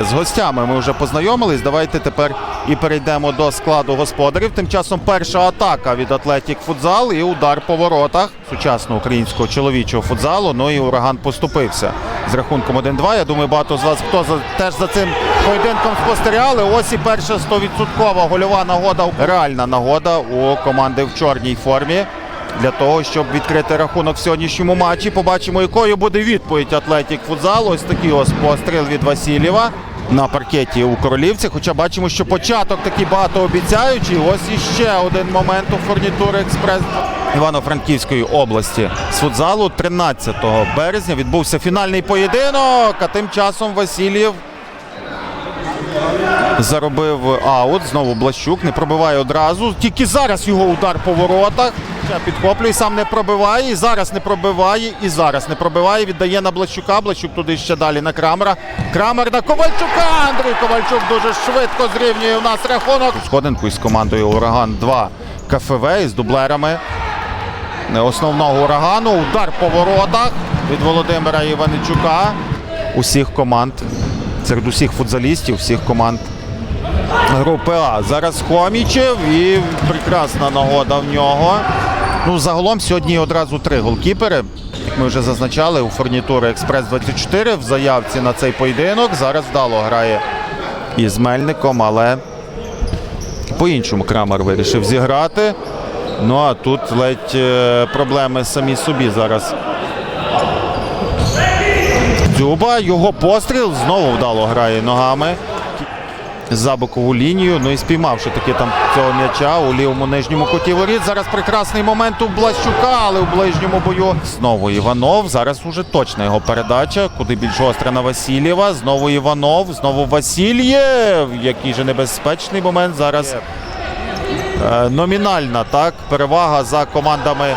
З гостями ми вже познайомились. Давайте тепер і перейдемо до складу господарів. Тим часом перша атака від Атлетік Футзал і удар по воротах сучасного українського чоловічого футзалу. Ну і ураган поступився з рахунком 1-2. Я думаю, багато з вас хто за, теж за цим поєдинком спостерігали. Ось і перша 100% гольова нагода, реальна нагода у команди в чорній формі. Для того, щоб відкрити рахунок в сьогоднішньому матчі, побачимо, якою буде відповідь Атлетік Футзал. Ось такий ось постріл від Васильєва на паркеті у Королівці. Хоча бачимо, що початок такий багатообіцяючий. Ось іще один момент у фурнітури експрес Івано-Франківської області з футзалу 13 березня відбувся фінальний поєдинок. А тим часом Васильєв заробив аут. Знову Блащук не пробиває одразу. Тільки зараз його удар по воротах. Ще Підхоплює, сам не пробиває. І зараз не пробиває. І зараз не пробиває. Віддає на Блащука. Блащук туди ще далі на Крамера. Крамер на Ковальчука. Андрій Ковальчук дуже швидко зрівнює у нас рахунок. Сходинку із командою Ураган 2 КФВ із дублерами основного урагану. Удар по воротах від Володимира Іваничука. Усіх команд, серед усіх футзалістів, всіх команд групи А. Зараз Хомічев і прекрасна нагода в нього. Ну, загалом сьогодні одразу три голкіпери. Як ми вже зазначали, у фурнітури Експрес 24 в заявці на цей поєдинок. Зараз вдало грає із Мельником, але по-іншому Крамер вирішив зіграти. Ну а тут ледь е, проблеми самі собі зараз. Дзюба, його постріл знову вдало грає ногами за бокову лінію. Ну і спіймавши таки там цього м'яча у лівому нижньому куті воріт. Зараз прекрасний момент у Блащука, але у ближньому бою знову Іванов. Зараз уже точна його передача, куди більш гостра на Васильєва. Знову Іванов, знову Васильєв. Який же небезпечний момент зараз. Е, номінальна так перевага за командами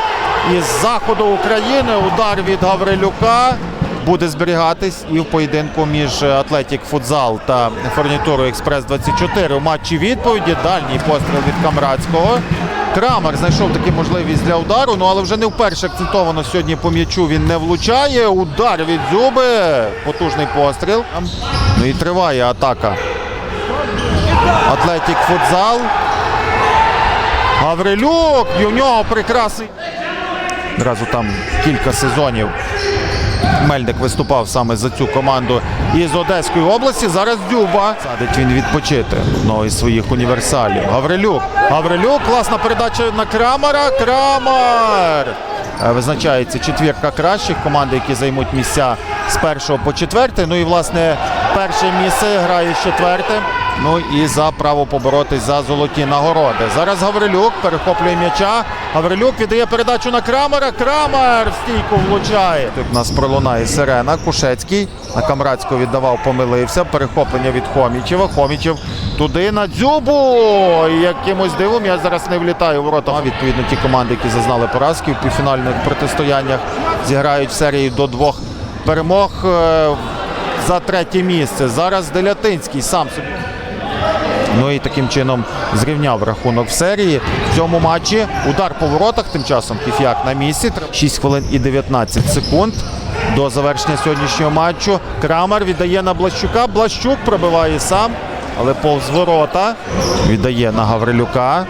із заходу України. Удар від Гаврилюка буде зберігатись і в поєдинку між Атлетік Футзал та фурнітурою Експрес 24 у матчі відповіді. Дальній постріл від Камрадського. Крамер знайшов таку можливість для удару, ну але вже не вперше акцентовано сьогодні по м'ячу він не влучає. Удар від Зюби. Потужний постріл. Ну і триває атака. Атлетік Футзал. Гаврилюк, і у нього прекрасний. Одразу там кілька сезонів Мельник виступав саме за цю команду із Одеської області. Зараз Дюба. Садить він відпочити одного із своїх універсалів. Гаврилюк. Гаврилюк. Класна передача на Крамара. Крамер. Е, Визначається четвірка кращих команди, які займуть місця з першого по четверте. Ну і власне перше місце грає з четвертим. Ну і за право поборотись за золоті нагороди. Зараз Гаврилюк перехоплює м'яча. Гаврилюк віддає передачу на Крамера. Крамер в стійку влучає. Тут нас пролунає сирена. Кушецький на Камрадського віддавав, помилився. Перехоплення від Хомічева. Хомічев туди на дзюбу. І Якимось дивом я зараз не влітаю в ворота. Відповідно, ті команди, які зазнали поразки в півфінальних протистояннях, зіграють в серії до двох перемог е, за третє місце. Зараз Делятинський сам собі. Ну і таким чином зрівняв рахунок в серії. В цьому матчі удар по воротах. Тим часом Кіф'як на місці. 6 хвилин і 19 секунд до завершення сьогоднішнього матчу. Крамер віддає на Блащука. Блащук пробиває сам, але повз ворота. Віддає на Гаврилюка.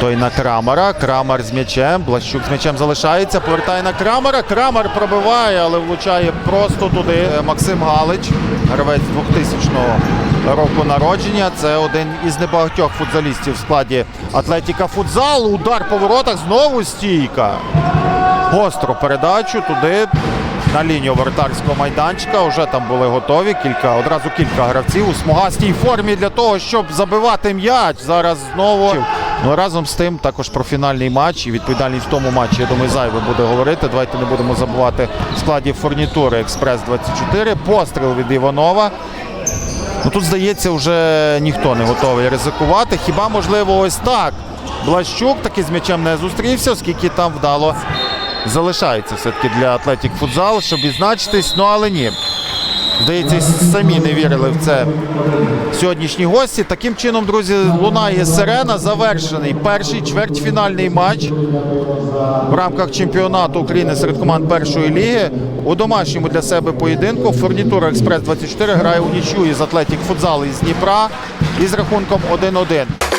Той на Крамера. Крамер з м'ячем. Блащук з м'ячем залишається. Повертає на Крамера. Крамер пробиває, але влучає просто туди. Максим Галич, гравець 2000 року народження. Це один із небагатьох футзалістів в складі Атлетіка Футзал. Удар по воротах. Знову стійка. Гостро передачу туди. На лінію вратарського майданчика вже там були готові. Кілька одразу кілька гравців у смугастій формі для того, щоб забивати м'яч. Зараз знову ну разом з тим також про фінальний матч і відповідальність в тому матчі. Я думаю, зайве буде говорити. Давайте не будемо забувати в складі фурнітури Експрес 24 Постріл від Іванова. Ну тут здається, вже ніхто не готовий ризикувати. Хіба можливо ось так. Блащук таки з м'ячем не зустрівся, оскільки там вдало залишається все-таки для Атлетік Футзал, щоб відзначитись. Ну але ні. Здається, самі не вірили в це сьогоднішні гості. Таким чином, друзі, лунає сирена. Завершений перший чвертьфінальний матч в рамках чемпіонату України серед команд першої ліги. У домашньому для себе поєдинку Фурнітура Експрес 24 грає у нічю із Атлетік Футзал із Дніпра із рахунком 1-1.